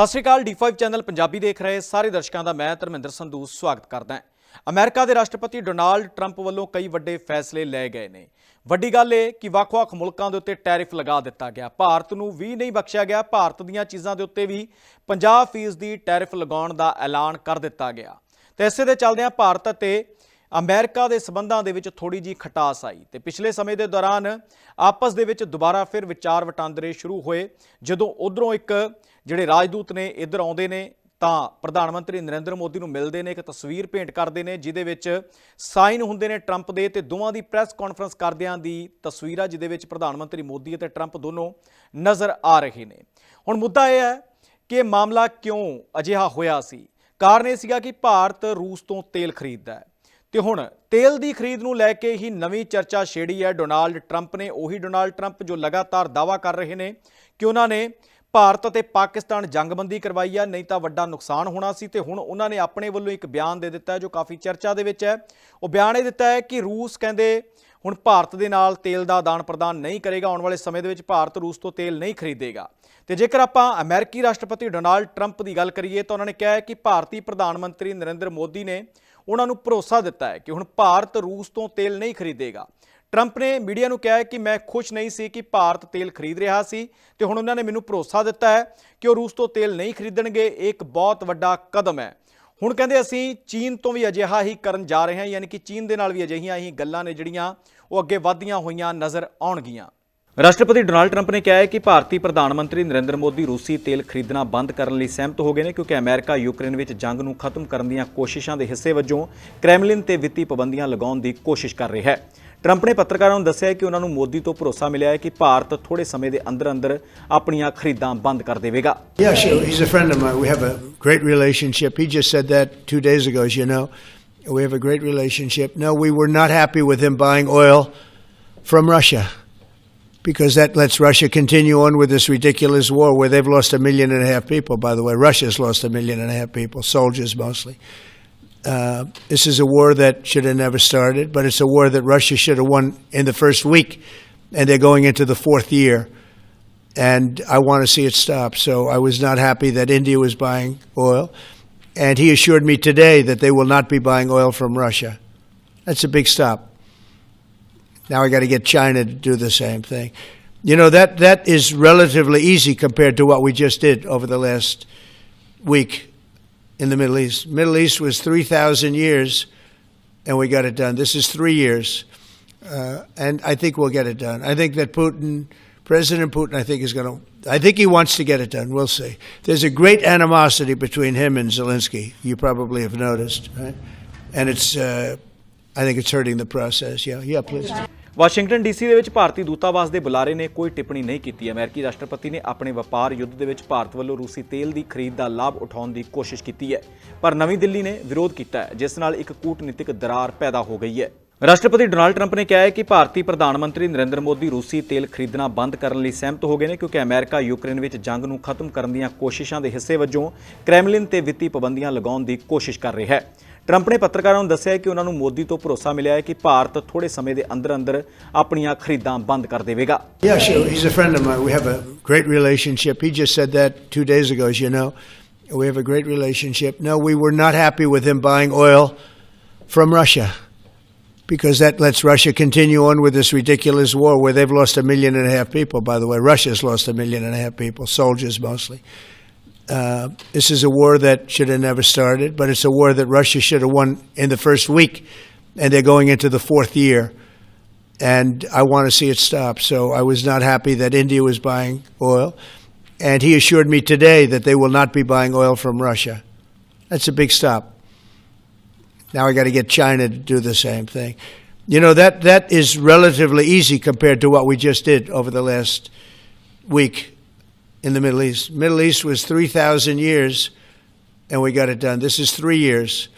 ਸਤਿ ਸ਼੍ਰੀ ਅਕਾਲ D5 channel Punjabi ਦੇਖ ਰਹੇ ਸਾਰੇ ਦਰਸ਼ਕਾਂ ਦਾ ਮੈਂ ਧਰਮਿੰਦਰ ਸੰਧੂ ਸਵਾਗਤ ਕਰਦਾ ਹਾਂ। ਅਮਰੀਕਾ ਦੇ ਰਾਸ਼ਟਰਪਤੀ ਡੋਨਾਲਡ ਟਰੰਪ ਵੱਲੋਂ ਕਈ ਵੱਡੇ ਫੈਸਲੇ ਲਏ ਗਏ ਨੇ। ਵੱਡੀ ਗੱਲ ਇਹ ਕਿ ਵੱਖ-ਵੱਖ ਮੁਲਕਾਂ ਦੇ ਉੱਤੇ ਟੈਰਿਫ ਲਗਾ ਦਿੱਤਾ ਗਿਆ। ਭਾਰਤ ਨੂੰ ਵੀ ਨਹੀਂ ਬਖਸ਼ਿਆ ਗਿਆ, ਭਾਰਤ ਦੀਆਂ ਚੀਜ਼ਾਂ ਦੇ ਉੱਤੇ ਵੀ 50% ਦੀ ਟੈਰਿਫ ਲਗਾਉਣ ਦਾ ਐਲਾਨ ਕਰ ਦਿੱਤਾ ਗਿਆ। ਤੇ ਇਸੇ ਦੇ ਚੱਲਦਿਆਂ ਭਾਰਤ ਅਤੇ ਅਮਰੀਕਾ ਦੇ ਸਬੰਧਾਂ ਦੇ ਵਿੱਚ ਥੋੜੀ ਜੀ ਖਟਾਸ ਆਈ ਤੇ ਪਿਛਲੇ ਸਮੇਂ ਦੇ ਦੌਰਾਨ ਆਪਸ ਦੇ ਵਿੱਚ ਦੁਬਾਰਾ ਫਿਰ ਵਿਚਾਰ ਵਟਾਂਦਰੇ ਸ਼ੁਰੂ ਹੋਏ। ਜਦੋਂ ਉਧਰੋਂ ਇੱਕ ਜਿਹੜੇ ਰਾਜਦੂਤ ਨੇ ਇੱਧਰ ਆਉਂਦੇ ਨੇ, ਤਾਂ ਪ੍ਰਧਾਨ ਮੰਤਰੀ ਨਰਿੰਦਰ ਮੋਦੀ ਨੂੰ ਮਿਲਦੇ ਨੇ, ਇੱਕ ਤਸਵੀਰ ਭੇਂਟ ਕਰਦੇ ਨੇ, ਜਿਹਦੇ ਵਿੱਚ ਸਾਈਨ ਹੁੰਦੇ ਨੇ ਟਰੰਪ ਦੇ ਤੇ ਦੋਵਾਂ ਦੀ ਪ੍ਰੈਸ ਕਾਨਫਰੰਸ ਕਰਦਿਆਂ ਦੀ ਤਸਵੀਰ ਆ, ਜਿਹਦੇ ਵਿੱਚ ਪ੍ਰਧਾਨ ਮੰਤਰੀ ਮੋਦੀ ਅਤੇ ਟਰੰਪ ਦੋਨੋਂ ਨਜ਼ਰ ਆ ਰਹੇ ਨੇ। ਹੁਣ ਮੁੱਦਾ ਇਹ ਹੈ ਕਿ ਮਾਮਲਾ ਕਿਉਂ ਅਜਿਹਾ ਹੋਇਆ ਸੀ? ਕਾਰਨ ਇਹ ਸੀਗਾ ਕਿ ਭਾਰਤ ਰੂਸ ਤੋਂ ਤੇਲ ਖਰੀਦਦਾ ਹੈ। ਤੇ ਹੁਣ ਤੇਲ ਦੀ ਖਰੀਦ ਨੂੰ ਲੈ ਕੇ ਹੀ ਨਵੀਂ ਚਰਚਾ ਛੇੜੀ ਹੈ। ਡੋਨਾਲਡ ਟਰੰਪ ਨੇ ਉਹੀ ਡੋਨਾਲਡ ਟਰੰਪ ਜੋ ਲਗਾਤਾਰ ਦਾਵਾ ਕਰ ਰਹੇ ਨੇ ਕਿ ਉਹਨਾਂ ਨੇ ਭਾਰਤ ਅਤੇ ਪਾਕਿਸਤਾਨ ਜੰਗਬੰਦੀ ਕਰਵਾਈ ਆ, ਨਹੀਂ ਤਾਂ ਵੱਡਾ ਨੁਕਸਾਨ ਹੋਣਾ ਸੀ ਤੇ ਹੁਣ ਉਹਨਾਂ ਨੇ ਆਪਣੇ ਵੱਲੋਂ ਇੱਕ ਬਿਆਨ ਦੇ ਦਿੱਤਾ ਜੋ ਕਾਫੀ ਚਰਚਾ ਦੇ ਵਿੱਚ ਹੈ। ਉਹ ਬਿਆਨ ਇਹ ਦਿੱਤਾ ਹੈ ਕਿ ਰੂਸ ਕਹਿੰਦੇ ਹੁਣ ਭਾਰਤ ਦੇ ਨਾਲ ਤੇਲ ਦਾ ਆਦਾਨ ਪ੍ਰਦਾਨ ਨਹੀਂ ਕਰੇਗਾ, ਆਉਣ ਵਾਲੇ ਸਮੇਂ ਦੇ ਵਿੱਚ ਭਾਰਤ ਰੂਸ ਤੋਂ ਤੇਲ ਨਹੀਂ ਖਰੀਦੇਗਾ। ਤੇ ਜੇਕਰ ਆਪਾਂ ਅਮਰੀਕੀ ਰਾਸ਼ਟਰਪਤੀ ਡੋਨਾਲਡ ਟਰੰਪ ਦੀ ਗੱਲ ਕਰੀਏ ਤਾਂ ਉਹਨਾਂ ਨੇ ਕਿਹਾ ਹੈ ਕਿ ਭਾਰਤੀ ਪ੍ਰਧਾਨ ਮੰਤਰੀ ਨਰਿੰਦਰ ਮੋਦੀ ਨੇ ਉਹਨਾਂ ਨੂੰ ਭਰੋਸਾ ਦਿੱਤਾ ਹੈ ਕਿ ਹੁਣ ਭਾਰਤ ਰੂਸ ਤੋਂ ਤੇਲ ਨਹੀਂ ਖਰੀਦੇਗਾ। ਟਰੰਪ ਨੇ ਮੀਡੀਆ ਨੂੰ ਕਿਹਾ ਕਿ ਮੈਂ ਖੁਸ਼ ਨਹੀਂ ਸੀ ਕਿ ਭਾਰਤ ਤੇਲ ਖਰੀਦ ਰਿਹਾ ਸੀ ਤੇ ਹੁਣ ਉਹਨਾਂ ਨੇ ਮੈਨੂੰ ਭਰੋਸਾ ਦਿੱਤਾ ਹੈ ਕਿ ਉਹ ਰੂਸ ਤੋਂ ਤੇਲ ਨਹੀਂ ਖਰੀਦਣਗੇ, ਇਹ ਇੱਕ ਬਹੁਤ ਵੱਡਾ ਕਦਮ ਹੈ। ਹੁਣ ਕਹਿੰਦੇ ਅਸੀਂ ਚੀਨ ਤੋਂ ਵੀ ਅਜਿਹਾ ਹੀ ਕਰਨ ਜਾ ਰਹੇ ਹਾਂ, ਯਾਨੀ ਕਿ ਚੀਨ ਦੇ ਨਾਲ ਵੀ ਅਜਿਹੀਆਂ ਹੀ ਗੱਲਾਂ ਨੇ ਜਿਹੜੀਆਂ ਉਹ ਅੱਗੇ ਵਧਦੀਆਂ ਹੋਈਆਂ ਨਜ਼ਰ ਆਉਣਗੀਆਂ। ਰਾਸ਼ਟਰਪਤੀ ਡੋਨਾਲਡ ਟਰੰਪ ਨੇ ਕਿਹਾ ਹੈ ਕਿ ਭਾਰਤੀ ਪ੍ਰਧਾਨ ਮੰਤਰੀ ਨਰਿੰਦਰ ਮੋਦੀ ਰੂਸੀ ਤੇਲ ਖਰੀਦਣਾ ਬੰਦ ਕਰਨ ਲਈ ਸਹਿਮਤ ਹੋ ਗਏ ਨੇ ਕਿਉਂਕਿ ਅਮਰੀਕਾ ਯੂਕਰੇਨ ਵਿੱਚ ਜੰਗ ਨੂੰ ਖਤਮ ਕਰਨ ਦੀਆਂ ਕੋਸ਼ਿਸ਼ਾਂ ਦੇ ਹਿੱਸੇ ਵਜੋਂ ਕ੍ਰੈਮਲਿਨ ਤੇ ਵਿੱਤੀ ਪਾਬੰਦੀਆਂ ਲਗਾਉਣ ਦੀ ਕੋਸ਼ਿਸ਼ ਕਰ ਰਿਹਾ ਹੈ ਟਰੰਪ ਨੇ ਪੱਤਰਕਾਰਾਂ ਨੂੰ ਦੱਸਿਆ ਕਿ ਉਹਨਾਂ ਨੂੰ ਮੋਦੀ ਤੋਂ ਭਰੋਸਾ ਮਿਲਿਆ ਹੈ ਕਿ ਭਾਰਤ ਥੋੜੇ ਸਮੇਂ ਦੇ ਅੰਦਰ ਅੰਦਰ ਆਪਣੀਆਂ ਖਰੀਦਾਂ ਬੰਦ ਕਰ ਦੇਵੇਗਾ Yeah, sure. He's a friend of mine. We have a great relationship. He just said that two days ago, as you know. We have a great relationship. No, we were not happy with him buying oil from Russia because that lets Russia continue on with this ridiculous war where they've lost a million and a half people, by the way. Russia's lost a million and a half people, soldiers mostly. Uh, this is a war that should have never started, but it's a war that Russia should have won in the first week, and they're going into the fourth year and I want to see it stop. So I was not happy that India was buying oil. And he assured me today that they will not be buying oil from Russia. That's a big stop. Now I got to get China to do the same thing. You know that that is relatively easy compared to what we just did over the last week in the Middle East. Middle East was 3,000 years, and we got it done. This is three years, uh, and I think we'll get it done. I think that Putin, President Putin, I think is going to. I think he wants to get it done. We'll see. There's a great animosity between him and Zelensky. You probably have noticed, right? And it's. Uh, I think it's hurting the process. Yeah, yeah, please. Washington DC ਦੇ ਵਿੱਚ ਭਾਰਤੀ ਦੂਤਾਵਾਸ ਦੇ ਬੁਲਾਰੇ ਨੇ ਕੋਈ ਟਿੱਪਣੀ ਨਹੀਂ ਕੀਤੀ। ਅਮਰੀਕੀ ਰਾਸ਼ਟਰਪਤੀ ਨੇ ਆਪਣੇ ਵਪਾਰ ਯੁੱਧ ਦੇ ਵਿੱਚ ਭਾਰਤ ਵੱਲੋਂ ਰੂਸੀ ਤੇਲ ਦੀ ਖਰੀਦ ਦਾ ਲਾਭ ਉਠਾਉਣ ਦੀ ਕੋਸ਼ਿਸ਼ ਕੀਤੀ ਹੈ। ਪਰ ਨਵੀਂ ਦਿੱਲੀ ਨੇ ਵਿਰੋਧ ਕੀਤਾ ਹੈ, ਜਿਸ ਨਾਲ ਇੱਕ ਕੂਟਨੀਤਿਕ ਦਰਾਰ ਪੈਦਾ ਹੋ ਗਈ ਹੈ। ਰਾਸ਼ਟਰਪਤੀ ਡੋਨਾਲਡ ਟਰੰਪ ਨੇ ਕਿਹਾ ਹੈ ਕਿ ਭਾਰਤੀ ਪ੍ਰਧਾਨ ਮੰਤਰੀ ਨਰਿੰਦਰ ਮੋਦੀ ਰੂਸੀ ਤੇਲ ਖਰੀਦਣਾ ਬੰਦ ਕਰਨ ਲਈ ਸਹਿਮਤ ਹੋ ਗਏ ਨੇ, ਕਿਉਂਕਿ ਅਮਰੀਕਾ ਯੂਕਰੇਨ ਵਿੱਚ ਜੰਗ ਨੂੰ ਖਤਮ ਕਰਨ ਦੀਆਂ ਕੋਸ਼ਿਸ਼ਾਂ ਦੇ ਹਿੱਸੇ ਵਜੋਂ ਕ੍ਰੈਮਲਿਨ ਤੇ ਵਿੱਤੀ ਪਾਬੰਦੀਆਂ ਲਗਾਉਣ ਦੀ ਕੋਸ਼ਿਸ਼ ਕਰ ਰਿਹਾ ਹੈ। ਟਰੰਪ ਨੇ ਪੱਤਰਕਾਰਾਂ ਨੂੰ ਦੱਸਿਆ ਕਿ ਉਹਨਾਂ ਨੂੰ ਮੋਦੀ ਤੋਂ ਭਰੋਸਾ ਮਿਲਿਆ ਹੈ ਕਿ ਭਾਰਤ ਥੋੜੇ ਸਮੇਂ ਦੇ ਅੰਦਰ ਅੰਦਰ ਆਪਣੀਆਂ ਖਰੀਦਾਂ ਬੰਦ ਕਰ ਦੇਵੇਗਾ Yeah, sure. He's a friend of mine. We have a great relationship. He just said that two days ago, as you know. We have a great relationship. No, we were not happy with him buying oil from Russia because that lets Russia continue on with this ridiculous war where they've lost a million and a half people, by the way. Russia's lost a million and a half people, soldiers mostly. Uh, this is a war that should have never started, but it's a war that Russia should have won in the first week, and they're going into the fourth year and I want to see it stop. So I was not happy that India was buying oil, and he assured me today that they will not be buying oil from Russia. That's a big stop. Now I got to get China to do the same thing. You know that that is relatively easy compared to what we just did over the last week in the Middle East. Middle East was 3,000 years, and we got it done. This is three years,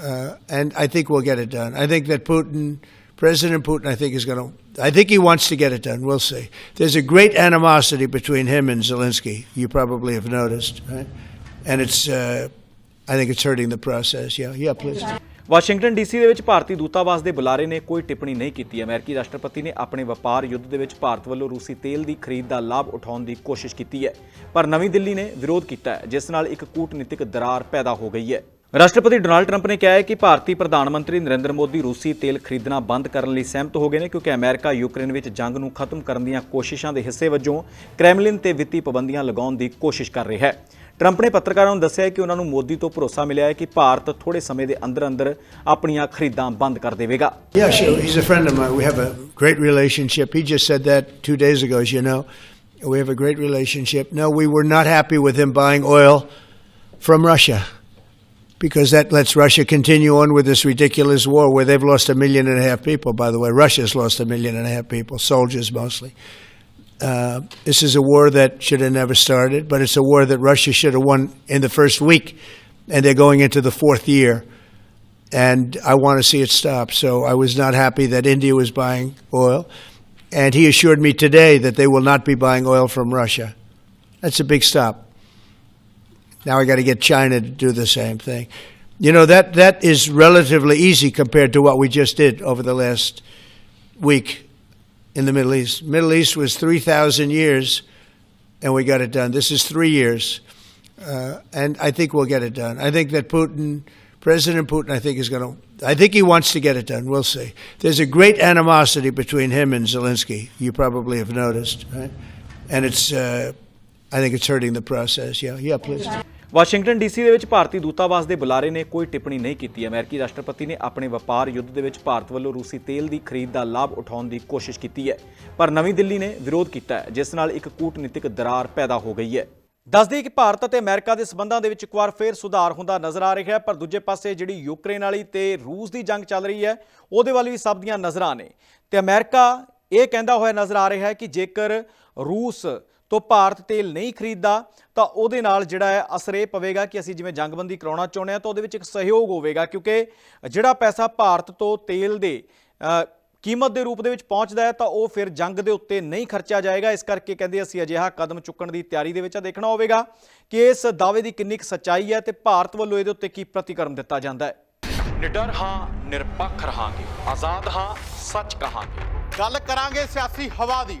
uh, and I think we'll get it done. I think that Putin, President Putin, I think is going to. I think he wants to get it done. We'll see. There's a great animosity between him and Zelensky. You probably have noticed, right? And it's. Uh, I think it's hurting the process. Yeah, yeah, please. Washington DC ਦੇ ਵਿੱਚ ਭਾਰਤੀ ਦੂਤਾਵਾਸ ਦੇ ਬੁਲਾਰੇ ਨੇ ਕੋਈ ਟਿੱਪਣੀ ਨਹੀਂ ਕੀਤੀ। ਅਮਰੀਕੀ ਰਾਸ਼ਟਰਪਤੀ ਨੇ ਆਪਣੇ ਵਪਾਰ ਯੁੱਧ ਦੇ ਵਿੱਚ ਭਾਰਤ ਵੱਲੋਂ ਰੂਸੀ ਤੇਲ ਦੀ ਖਰੀਦ ਦਾ ਲਾਭ ਉਠਾਉਣ ਦੀ ਕੋਸ਼ਿਸ਼ ਕੀਤੀ ਹੈ, ਪਰ ਨਵੀਂ ਦਿੱਲੀ ਨੇ ਵਿਰੋਧ ਕੀਤਾ ਹੈ, ਜਿਸ ਨਾਲ ਇੱਕ ਕੂਟਨੀਤਿਕ ਦਰਾਰ ਪੈਦਾ ਹੋ ਗਈ ਹੈ। ਰਾਸ਼ਟਰਪਤੀ ਡੋਨਾਲਡ ਟਰੰਪ ਨੇ ਕਿਹਾ ਹੈ ਕਿ ਭਾਰਤੀ ਪ੍ਰਧਾਨ ਮੰਤਰੀ ਨਰਿੰਦਰ ਮੋਦੀ ਰੂਸੀ ਤੇਲ ਖਰੀਦਣਾ ਬੰਦ ਕਰਨ ਲਈ ਸਹਿਮਤ ਹੋ ਗਏ ਨੇ, ਕਿਉਂਕਿ ਅਮਰੀਕਾ ਯੂਕਰੇਨ ਵਿੱਚ ਜੰਗ ਨੂੰ ਖਤਮ ਕਰਨ ਦੀਆਂ ਕੋਸ਼ਿਸ਼ਾਂ ਦੇ ਹਿੱਸੇ ਵਜੋਂ ਕ੍ਰੈਮਲਿਨ ਤੇ ਵਿੱਤੀ ਪਾਬੰਦੀਆਂ ਲਗਾਉਣ ਦੀ ਕੋਸ਼ਿਸ਼ ਕਰ ਰਿਹਾ ਹੈ। ਟਰੰਪ ਨੇ ਪੱਤਰਕਾਰਾਂ ਨੂੰ ਦੱਸਿਆ ਕਿ ਉਹਨਾਂ ਨੂੰ ਮੋਦੀ ਤੋਂ ਭਰੋਸਾ ਮਿਲਿਆ ਹੈ ਕਿ ਭਾਰਤ ਥੋੜੇ ਸਮੇਂ ਦੇ ਅੰਦਰ ਅੰਦਰ ਆਪਣੀਆਂ ਖਰੀਦਾਂ ਬੰਦ ਕਰ ਦੇਵੇਗਾ Yeah, sure. He's a friend of mine. We have a great relationship. He just said that two days ago, as you know. We have a great relationship. No, we were not happy with him buying oil from Russia because that lets Russia continue on with this ridiculous war where they've lost a million and a half people, by the way. Russia's lost a million and a half people, soldiers mostly. Uh, this is a war that should have never started, but it's a war that Russia should have won in the first week, and they're going into the fourth year and I want to see it stop. So I was not happy that India was buying oil. And he assured me today that they will not be buying oil from Russia. That's a big stop. Now I got to get China to do the same thing. You know, that, that is relatively easy compared to what we just did over the last week in the Middle East. Middle East was 3,000 years, and we got it done. This is three years. Uh, and I think we'll get it done. I think that Putin, President Putin, I think is going to. I think he wants to get it done. We'll see. There's a great animosity between him and Zelensky. You probably have noticed, right? And it's. Uh, I think it's hurting the process. Yeah, yeah, please. Washington DC ਦੇ ਵਿੱਚ ਭਾਰਤੀ ਦੂਤਾਵਾਸ ਦੇ ਬੁਲਾਰੇ ਨੇ ਕੋਈ ਟਿੱਪਣੀ ਨਹੀਂ ਕੀਤੀ। ਅਮਰੀਕੀ ਰਾਸ਼ਟਰਪਤੀ ਨੇ ਆਪਣੇ ਵਪਾਰ ਯੁੱਧ ਦੇ ਵਿੱਚ ਭਾਰਤ ਵੱਲੋਂ ਰੂਸੀ ਤੇਲ ਦੀ ਖਰੀਦ ਦਾ ਲਾਭ ਉਠਾਉਣ ਦੀ ਕੋਸ਼ਿਸ਼ ਕੀਤੀ ਹੈ, ਪਰ ਨਵੀਂ ਦਿੱਲੀ ਨੇ ਵਿਰੋਧ ਕੀਤਾ ਹੈ, ਜਿਸ ਨਾਲ ਇੱਕ ਕੂਟਨੀਤਿਕ ਦਰਾਰ ਪੈਦਾ ਹੋ ਗਈ ਹੈ। ਦੱਸਦੀ ਕਿ ਭਾਰਤ ਅਤੇ ਅਮਰੀਕਾ ਦੇ ਸਬੰਧਾਂ ਦੇ ਵਿੱਚ ਇੱਕ ਵਾਰ ਫੇਰ ਸੁਧਾਰ ਹੁੰਦਾ ਨਜ਼ਰ ਆ ਰਿਹਾ ਹੈ, ਪਰ ਦੂਜੇ ਪਾਸੇ ਜਿਹੜੀ ਯੂਕਰੇਨ ਵਾਲੀ ਤੇ ਰੂਸ ਦੀ ਜੰਗ ਚੱਲ ਰਹੀ ਹੈ, ਉਹਦੇ ਵੱਲ ਵੀ ਸਭ ਦੀਆਂ ਨਜ਼ਰਾਂ ਨੇ। ਤੇ ਅਮਰੀਕਾ ਇਹ ਕਹਿੰਦਾ ਹੋਇਆ ਨਜ਼ਰ ਆ ਰਿਹਾ ਹੈ ਕਿ ਜੇਕਰ ਰੂਸ ਤੋਂ ਭਾਰਤ ਤੇਲ ਨਹੀਂ ਖਰੀਦਦਾ ਤਾਂ ਉਹਦੇ ਨਾਲ ਜਿਹੜਾ ਹੈ ਅਸਰ ਇਹ ਪਵੇਗਾ ਕਿ ਅਸੀਂ ਜਿਵੇਂ ਜੰਗਬੰਦੀ ਕਰਾਉਣਾ ਚਾਹੁੰਦੇ ਹਾਂ ਤਾਂ ਉਹਦੇ ਵਿੱਚ ਇੱਕ ਸਹਿਯੋਗ ਹੋਵੇਗਾ ਕਿਉਂਕਿ ਜਿਹੜਾ ਪੈਸਾ ਭਾਰਤ ਤੋਂ ਤੇਲ ਦੇ ਕੀਮਤ ਦੇ ਰੂਪ ਦੇ ਵਿੱਚ ਪਹੁੰਚਦਾ ਹੈ ਤਾਂ ਉਹ ਫਿਰ ਜੰਗ ਦੇ ਉੱਤੇ ਨਹੀਂ ਖਰਚਿਆ ਜਾਏਗਾ। ਇਸ ਕਰਕੇ ਕਹਿੰਦੇ ਅਸੀਂ ਅਜਿਹਾ ਕਦਮ ਚੁੱਕਣ ਦੀ ਤਿਆਰੀ ਦੇ ਵਿੱਚ ਆ। ਦੇਖਣਾ ਹੋਵੇਗਾ ਕਿ ਇਸ ਦਾਅਵੇ ਦੀ ਕਿੰਨੀ ਕੁ ਸੱਚਾਈ ਹੈ ਤੇ ਭਾਰਤ ਵੱਲੋਂ ਇਹਦੇ ਉੱਤੇ ਕੀ ਪ੍ਰਤੀਕਰਮ ਦਿੱਤਾ ਜਾਂਦਾ ਹੈ। ਨਿਡਰ ਹਾਂ ਨਿਰਪੱਖ ਰਹਾਂਗੇ ਆਜ਼ਾਦ ਹਾਂ ਸੱਚ ਕਹਾਂਗੇ। ਗੱਲ ਕਰਾਂਗੇ ਸਿਆਸੀ ਹਵਾ ਦੀ।